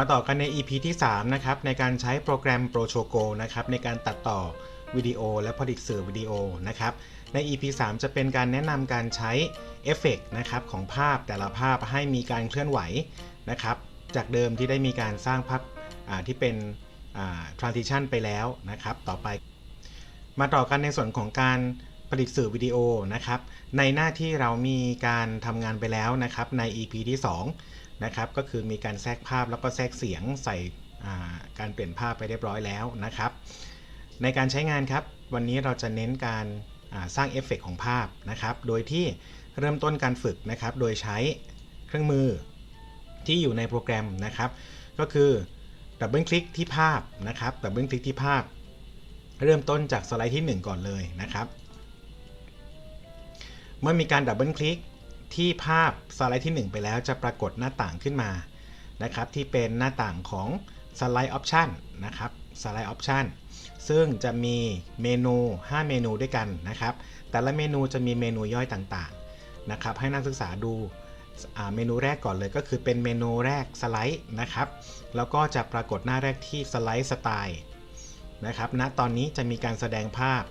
มาต่อกันใน EP ที่ 3 นะครับ ในการใช้โปรแกรม ProChoco นะครับ ในการตัดต่อวิดีโอและผลิตสื่อวิดีโอนะครับ ใน EP 3 จะเป็นการแนะนำการใช้เอฟเฟกต์นะครับของภาพแต่ละภาพให้มีการเคลื่อนไหวนะครับ จากเดิมที่ได้มีการสร้างภาพที่เป็นอ่า transition ไปแล้วนะครับ ต่อไป มาต่อกันในส่วนของการผลิตสื่อวิดีโอนะครับ ในหน้าที่เรามีการทำงานไปแล้วนะครับใน EP ที่ 2 นะครับก็คือมีการแทรกภาพแล้วก็แทรกเสียงใส่การเปลี่ยนภาพไปเรียบร้อยแล้วนะครับ ในการใช้งานครับ วันนี้เราจะเน้นการสร้างเอฟเฟกต์ของภาพนะครับ โดยที่เริ่มต้นการฝึกนะครับ โดยใช้เครื่องมือที่อยู่ในโปรแกรมนะครับ ก็คือดับเบิลคลิกที่ภาพนะครับดับเบิลคลิกที่ภาพ เริ่มต้นจากสไลด์ที่ 1 ก่อนเลยนะครับ เมื่อมีการดับเบิลคลิก ที่ภาพสไลด์ที่ 1 ไปแล้วจะปรากฏหน้าต่างขึ้นมานะครับที่เป็นหน้าต่างของสไลด์ออปชันนะครับสไลด์ออปชันซึ่งจะมีเมนู 5 เมนูด้วยกันนะครับ แต่ละเมนูจะมีเมนูย่อยต่างๆนะครับ ให้นักศึกษาดูอ่าเมนูแรกก่อนเลยก็คือเป็นเมนูแรกสไลด์นะครับ แล้วก็จะปรากฏหน้าแรกที่สไลด์สไตล์นะครับณตอนนี้จะมีการแสดงภาพ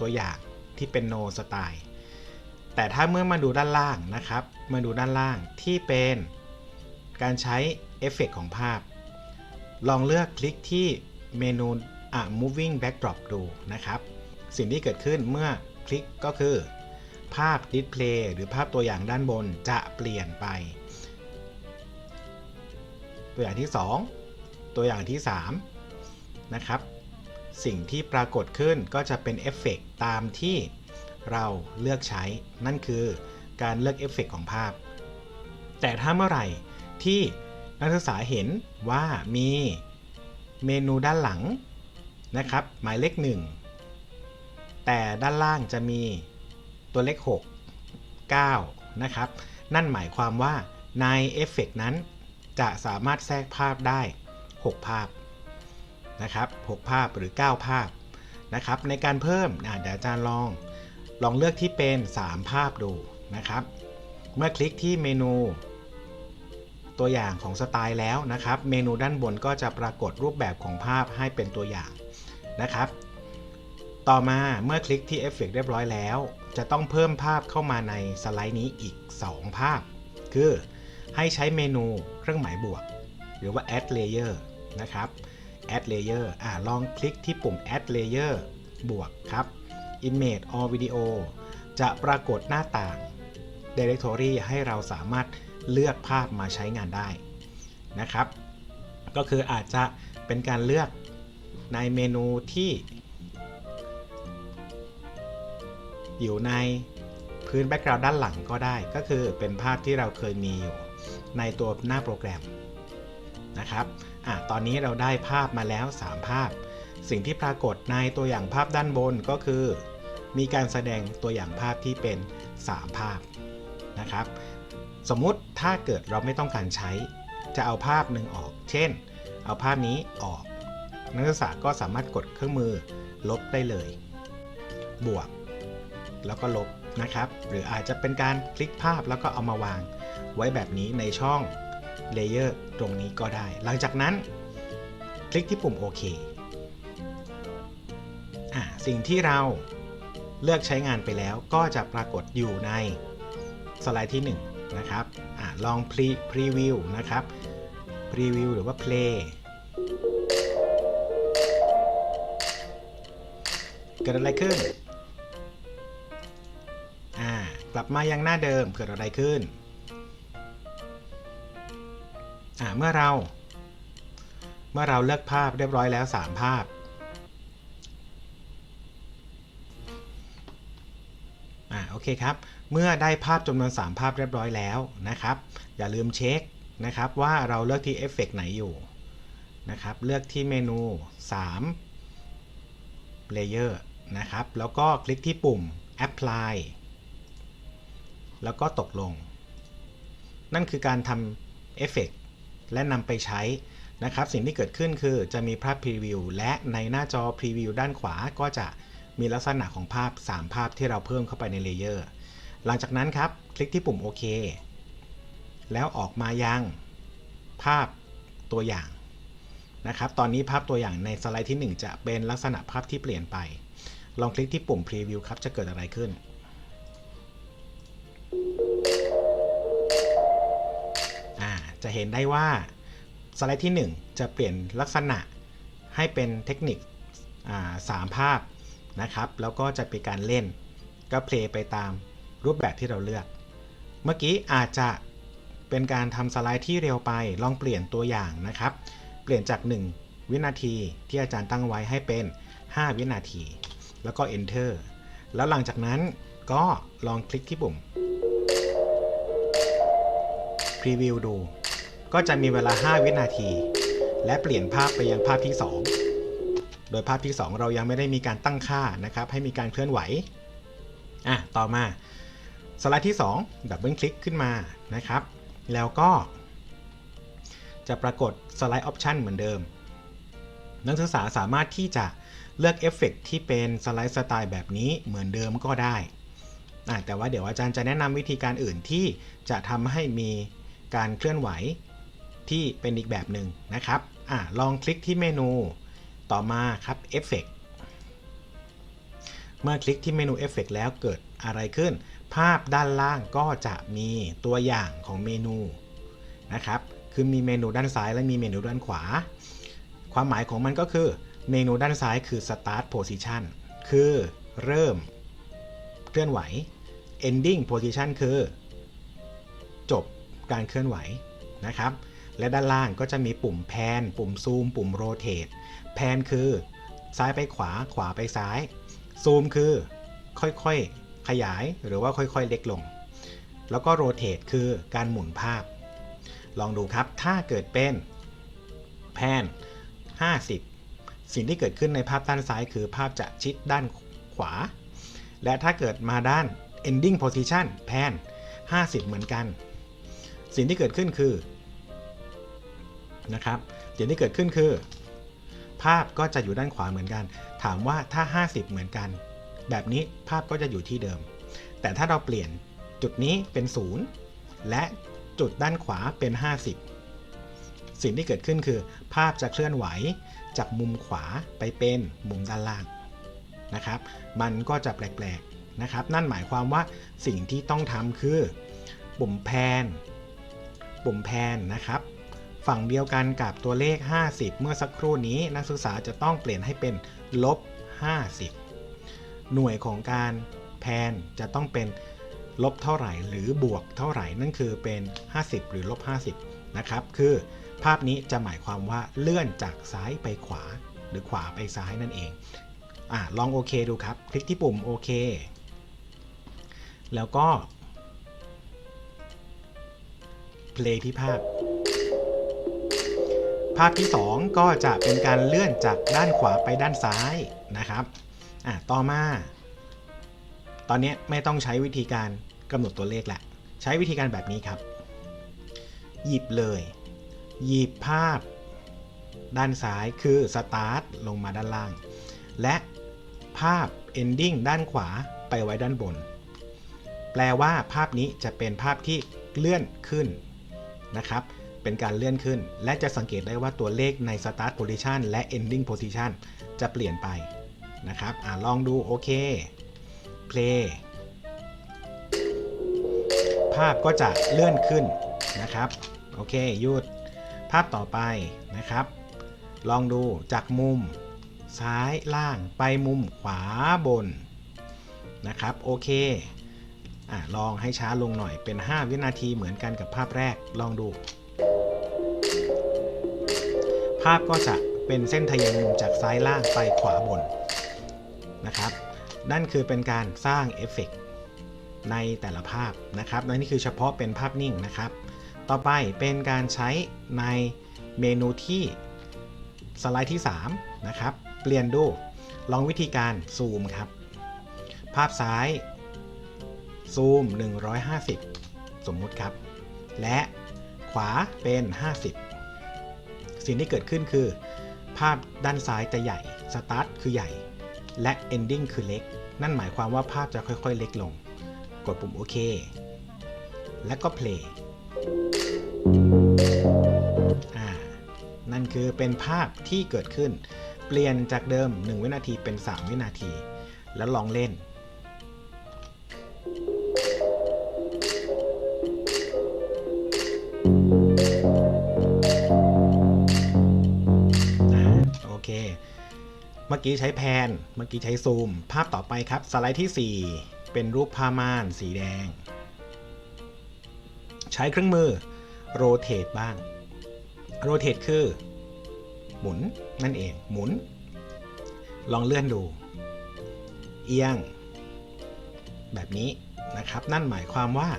ตัวอย่างที่เป็น no สไตล์ แต่ถ้าเมื่อมาดูด้านล่างนะครับ มาดูด้านล่างที่เป็นการใช้เอฟเฟกของภาพ ลองเลือกคลิกที่เมนูอะ moving backdrop ดูนะครับ สิ่งที่เกิดขึ้นเมื่อคลิกก็คือ ภาพ display หรือภาพตัวอย่างด้านบนจะเปลี่ยนไป ตัวอย่างที่ 2 ตัวอย่างที่ 3 นะครับ สิ่งที่ปรากฏขึ้นก็จะเป็นเอฟเฟกตามที่ เราเลือกใช้ นั่นคือการเลือกเอฟเฟกของภาพ แต่ถ้าเมื่อไหร่ที่นักศึกษาเห็นว่ามีเมนูด้านหลังนะครับ หมายเลข 1 แต่ด้านล่างจะมีตัวเลข 6 9 นะครับ นั่นหมายความว่าในเอฟเฟกนั้น จะสามารถแทรกภาพได้ 6 ภาพนะครับ 6 ภาพหรือ 9 ภาพนะครับ ในการเพิ่มอะเดี๋ยวอาจารย์ลอง ลองเลือกที่เป็น 3 ภาพดูนะครับ เมื่อคลิกที่เมนู ตัวอย่างของสไตล์แล้วนะครับ เมนูด้านบนก็จะปรากฏรูปแบบของภาพให้เป็นตัวอย่างนะครับ ต่อมาเมื่อคลิกที่เอฟเฟกเรียบร้อยแล้ว จะต้องเพิ่มภาพเข้ามาในสไลด์นี้อีก 2 ภาพ คือให้ใช้เมนูเครื่องหมายบวก หรือว่า add layer นะครับ add layer อ่าลองคลิกที่ปุ่ม add layer บวกครับ image or video จะปรากฏหน้าต่าง directory ให้เราสามารถเลือกภาพมาใช้งานได้นะครับ ก็คืออาจจะเป็นการเลือกในเมนูที่ อยู่ในพื้นแบ็กกราวด์ด้านหลังก็ได้ ก็คือเป็นภาพที่เราเคยมีอยู่ในตัวหน้าโปรแกรมนะครับอะตอนนี้เราได้ภาพมาแล้ว 3 ภาพ สิ่งที่ปรากฏในตัวอย่างภาพด้านบนก็คือ มีการแสดงตัวอย่างภาพที่เป็น 3 ภาพนะครับ สมมุติถ้าเกิดเราไม่ต้องการใช้ จะเอาภาพหนึ่งออก เช่น เอาภาพนี้ออก นักศึกษาก็สามารถกดเครื่องมือลบได้เลย บวก แล้วก็ลบนะครับ หรืออาจจะเป็นการคลิกภาพแล้วก็เอามาวาง ไว้แบบนี้ในช่องเลเยอร์ตรงนี้ก็ได้ หลังจากนั้น คลิกที่ปุ่มโอเคอะสิ่งที่เรา เลือกใช้งานไปแล้วก็จะปรากฏอยู่ในสไลด์ที่1นะครับอลองพรีพรีวิวนะครับพรีวิวหรือว่า play เกิดอะไรขึ้น อ่า กลับมายังหน้าเดิมเกิดอะไรขึ้น อ่า เมื่อเรา เมื่อเราเลือกภาพเรียบร้อยแล้ว 3 ภาพ โอเคครับ เมื่อได้ภาพจำนวน 3 ภาพเรียบร้อยแล้วนะครับ อย่าลืมเช็คนะครับว่าเราเลือกที่เอฟเฟกไหนอยู่นะครับ เลือกที่เมนู3 Layer นะครับ แล้วก็คลิกที่ปุ่ม Apply แล้วก็ตกลง นั่นคือการทำเอฟเฟกและนำไปใช้นะครับ สิ่งที่เกิดขึ้นคือจะมีภาพพรีวิวและในหน้าจอพรีวิวด้านขวาก็จะ มีลักษณะของภาพ 3 ภาพที่เราเพิ่มเข้าไปในเลเยอร์หลังจากนั้นครับ คลิกที่ปุ่มโอเคแล้วออกมายังภาพตัวอย่างนะครับ ตอนนี้ภาพตัวอย่างในสไลด์ที่ 1 จะเป็นลักษณะภาพที่เปลี่ยนไป ลองคลิกที่ปุ่ม Preview ครับ จะเกิดอะไรขึ้นอ่าจะเห็นได้ว่าสไลด์ที่ 1 จะเปลี่ยนลักษณะให้เป็นเทคนิคสามภาพ นะครับ แล้วก็จะเป็นการเล่น ก็เพลย์ไปตามรูปแบบที่เราเลือก เมื่อกี้อาจจะเป็นการทำสไลด์ที่เร็วไปลองเปลี่ยนตัวอย่างนะครับ เปลี่ยนจาก 1 วินาทีที่อาจารย์ตั้งไว้ให้เป็น 5 วินาที แล้วก็ enter แล้วหลังจากนั้นก็ลองคลิกที่ปุ่ม preview ดู ก็จะมีเวลา 5 วินาที และเปลี่ยนภาพไปยังภาพที่ 2 โดยภาพที่ 2 เรายังไม่ได้มีการตั้งค่านะครับ ให้มีการเคลื่อนไหวอะต่อมาสไลด์ที่ 2 ดับเบิลคลิกขึ้นมานะครับ แล้วก็ จะปรากฏสไลด์ออปชันเหมือนเดิม นักศึกษาสามารถที่จะเลือกเอฟเฟกที่เป็นสไลด์สไตล์แบบนี้เหมือนเดิมก็ได้อะแต่ว่าเดี๋ยวอาจารย์จะแนะนำวิธีการอื่นที่จะทำให้มีการเคลื่อนไหวที่เป็นอีกแบบหนึ่งนะครับอะลองคลิกที่เมนู ต่อมาครับเอฟเฟกเมื่อคลิกที่เมนูเอฟเฟกแล้วเกิดอะไรขึ้น ภาพด้านล่างก็จะมีตัวอย่างของเมนูนะครับ คือมีเมนูด้านซ้ายและมีเมนูด้านขวา ความหมายของมันก็คือเมนูด้านซ้ายคือ start position คือเริ่มเคลื่อนไหว ending position คือ จบการเคลื่อนไหวนะครับ และด้านล่างก็จะมีปุ่มแพน ปุ่มซูม ปุ่มโรเต e แพนคือ ซ้ายไปขวา ขวาไปซ้าย ซูมคือ ค่อยๆ ขยาย หรือว่าค่อยๆ เล็กลง แล้วก็โรเต e คือการหมุนภาพ ลองดูครับ ถ้าเกิดเป็นแพน 50 สิ่งที่เกิดขึ้นในภาพด้านซ้ายคือภาพจะชิดด้านขวา และถ้าเกิดมาด้าน ending position แพน 50 เหมือนกัน สิ่งที่เกิดขึ้นคือ นะครับสิ่งที่เกิดขึ้นคือ ภาพก็จะอยู่ด้านขวาเหมือนกัน ถามว่าถ้า 50 เหมือนกัน แบบนี้ภาพก็จะอยู่ที่เดิม แต่ถ้าเราเปลี่ยนจุดนี้เป็น 0 และจุดด้านขวาเป็น 50 สิ่งที่เกิดขึ้นคือ ภาพจะเคลื่อนไหวจากมุมขวาไปเป็นมุมด้านล่างนะครับ มันก็จะแปลกๆนะครับ นั่นหมายความว่าสิ่งที่ต้องทำคือ ปุ่มแพน ปุ่มแพนนะครับ ฝั่งเดียวกันกับตัวเลข 50 เมื่อสักครู่นี้นักศึกษาจะต้องเปลี่ยนให้เป็นลบ 50 หน่วยของการแพนจะต้องเป็นลบเท่าไหร่หรือบวกเท่าไหร่นั่นคือเป็น 50 หรือลบ 50 นะครับ คือภาพนี้จะหมายความว่าเลื่อนจากซ้ายไปขวา หรือขวาไปซ้ายนั่นเองอ่าลองโอเคดูครับ คลิกที่ปุ่มโอเค แล้วก็ เพลย์ที่ภาพ ภาพที่ 2 ก็จะเป็นการเลื่อนจากด้านขวาไปด้านซ้ายนะครับอะต่อมา ตอนนี้ไม่ต้องใช้วิธีการกำหนดตัวเลขละใช้วิธีการแบบนี้ครับ หยิบเลย หยิบภาพ ด้านซ้ายคือ start ลงมาด้านล่าง และภาพ ending ด้านขวาไปไว้ด้านบน แปลว่าภาพนี้จะเป็นภาพที่เลื่อนขึ้นนะครับ เป็นการเลื่อนขึ้น และจะสังเกตได้ว่าตัวเลขใน start position และ ending position จะเปลี่ยนไปนะครับอลองดูโอเค play ภาพก็จะเลื่อนขึ้นนะครับ โอเคหยุด ภาพต่อไปนะครับ ลองดูจากมุม ซ้ายล่างไปมุมขวาบนนะครับ โอเคอะลองให้ช้าลงหน่อยเป็น 5 วินาทีเหมือนกันกับภาพแรก ลองดู ภาพก็จะเป็นเส้นทะแยงมุมจากซ้ายล่างไปขวาบนนะครับ นั่นคือเป็นการสร้างเอฟเฟกในแต่ละภาพนะครับและนี่คือเฉพาะเป็นภาพนิ่งนะครับ ต่อไปเป็นการใช้ในเมนูที่สไลด์ที่ 3 นะครับ เปลี่ยนดู ลองวิธีการซูมครับ ภาพซ้าย ซูม 150 สมมุติครับ และขวาเป็น 50 สิ่งที่เกิดขึ้นคือ ภาพด้านซ้ายจะใหญ่ สตาร์ทคือใหญ่ และ ending คือเล็ก นั่นหมายความว่าภาพจะค่อยๆ เล็กลง กดปุ่มโอเค และก็ play อ่ามันคือเป็นภาพที่เกิดขึ้น เปลี่ยนจากเดิม 1 วินาทีเป็น 3 วินาที แล้วลองเล่น มื่อกี้ใช้แพน เมื่อกี้ใช้ซูม ภาพต่อไปครับ สไลด์ที่ 4 เป็นรูปผ้าม่านสีแดง ใช้เครื่องมือโรเต e บ้าง โรเต e คือ หมุนนั่นเอง หมุน ลองเลื่อนดู เอียง แบบนี้นะครับ นั่นหมายความว่า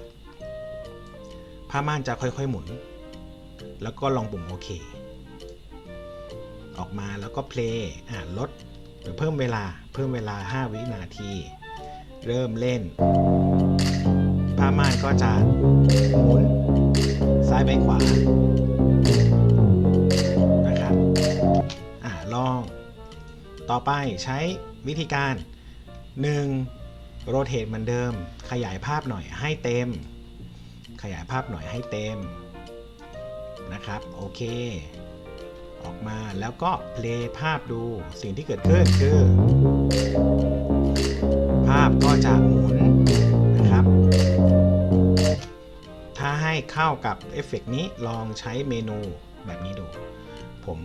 ผ้าม่านจะค่อยๆหมุน แล้วก็ลองปุ่มโอเคออกมาแล้วก็เพลย์ลด เพิ่มเวลาเพิ่มเวลา 5 วินาที เริ่มเล่นผ้าม่านก็จะหมุนซ้ายไปขวานะครับอ่าลอง ต่อไปใช้วิธีการ 1. โรเต e เหมือนเดิม ขยายภาพหน่อยให้เต็ม ขยายภาพหน่อยให้เต็มนะครับ โอเค ออกมา แล้วก็เพลย์ภาพดูสิ่งที่เกิดขึ้นคือ ภาพก็จะหมุนนะครับ ถ้าให้เข้ากับเอฟเฟกต์นี้ลองใช้เมนูแบบนี้ดู ผม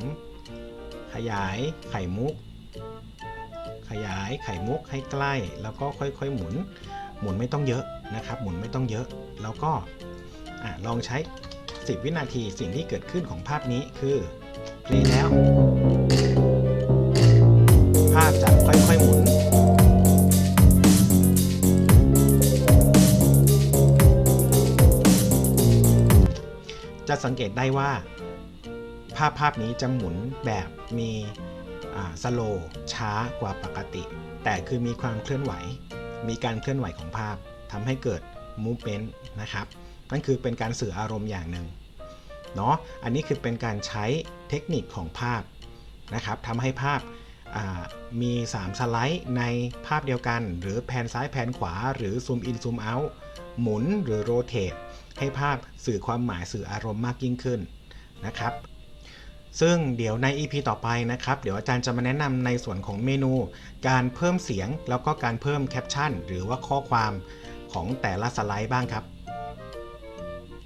ขยายไข่มุก ขยายไข่มุกให้ใกล้ แล้วก็ค่อยๆหมุน หมุนไม่ต้องเยอะนะครับ หมุนไม่ต้องเยอะ แล้วก็อลองใช้ 10 วินาทีสิ่งที่เกิดขึ้นของภาพนี้คือ เพลย์แล้ว ภาพจะค่อยๆหมุน จะสังเกตได้ว่า ภาพภาพนี้จะหมุนแบบมีสโลช้ากว่าปกติ แต่คือมีความเคลื่อนไหว มีการเคลื่อนไหวของภาพทำให้เกิด movement นะครับ นั่นคือเป็นการสื่ออารมณ์อย่างหนึ่ง เนาะอันนี้คือเป็นการใช้เทคนิคของภาพนะครับทำให้ภาพมี 3 สไลด์ในภาพเดียวกัน หรือแผนซ้ายแผนขวา หรือซูมอินซูมเอาท์หมุนหรือโรเต e ให้ภาพสื่อความหมายสื่ออารมณ์มากยิ่งขึ้นนะครับ ซึ่งเดี๋ยวใน EP ต่อไปนะครับ เดี๋ยวอาจารย์จะมาแนะนำในส่วนของเมนู การเพิ่มเสียงแล้วก็การเพิ่มแคปชั่น หรือว่าข้อความของแต่ละสไลด์บ้างครับ